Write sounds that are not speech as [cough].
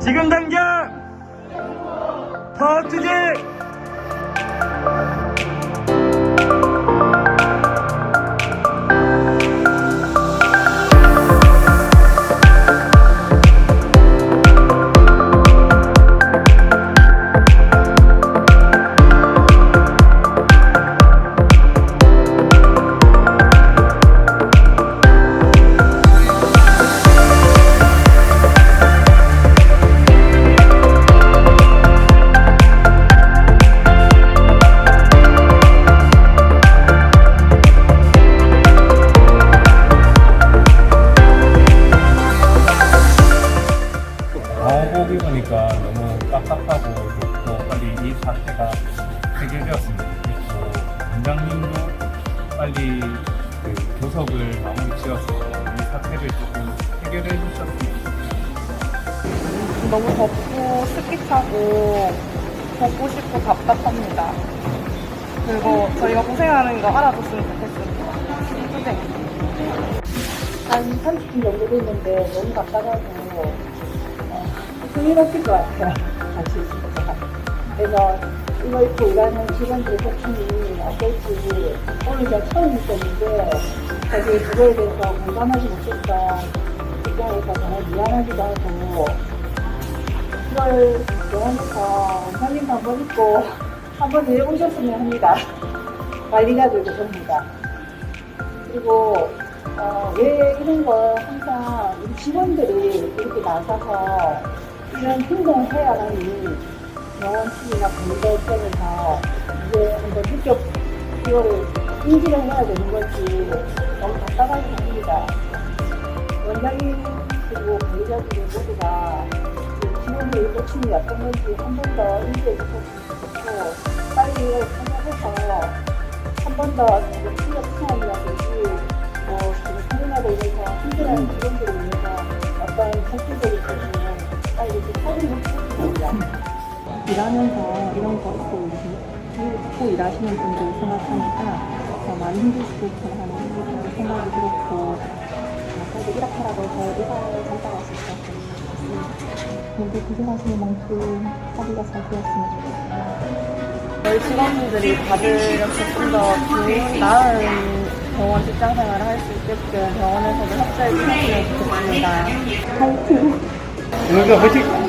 지금 당장 Fatih 나오고 보니까 너무 답답하고 또 빨리 이 사태가 해결되었으면 좋겠고 원장님도 빨리 그 교섭을 마무리 지어서 이 사태를 조금 해결해 주셨으면 좋겠어요. 너무 덥고 습기 차고 걷고 싶고 답답합니다. 그리고 저희가 고생하는 거 알아줬으면 좋겠습니다. 선생 한 30분 정도 됐는데 너무 답답하고 어, 흥미롭을 것 같아요. [laughs] 같이 있으니까. 그래서 이거 입고 일하는 직원들의 소통이 어떨지 오늘 제가 처음 있었는데 사실 그거에 대해서 공감하지 못했던 입장에서 정말 미안하기도 하고 이걸 병원에서 원장님 한번 입고 한번 해보셨으면 합니다. [laughs] 관리자들도 접니다. 그리고 어, 왜 이런 거 항상 우리 직원들이 이렇게 나서서 이런 행동을 해야 하니 병원 측이나 관리자 입장에서 이제 한번 느껴 이거를 인지를 해야 되는 건지 너무 답답하게 됩니다. 원장님 그리고 관리자들이 모두가 그 직원들의 고충이 어떤 건지 한 번 더 인지해 주셨으면 좋겠고 빨리 참여해서 한 번더 일하면서 이런 거 입고, 입고 일하시는 분들 생각하니까 더 많이 힘드시고 하는 그런 생각이 들었고 그래도 이렇게라도 더 의사를 잘 따갈 수 있었으면 좋겠습니다. 모두 고생하시는 만큼 합의가 잘 되었으면 좋겠습니다. 저희 직원분들이 다들 이렇게 좀더 좋은 나은 병원 직장 생활을 할 수 있게끔 병원에서도 협조해 주셨으면 좋겠습니다. 화이팅! 오늘도 화이팅!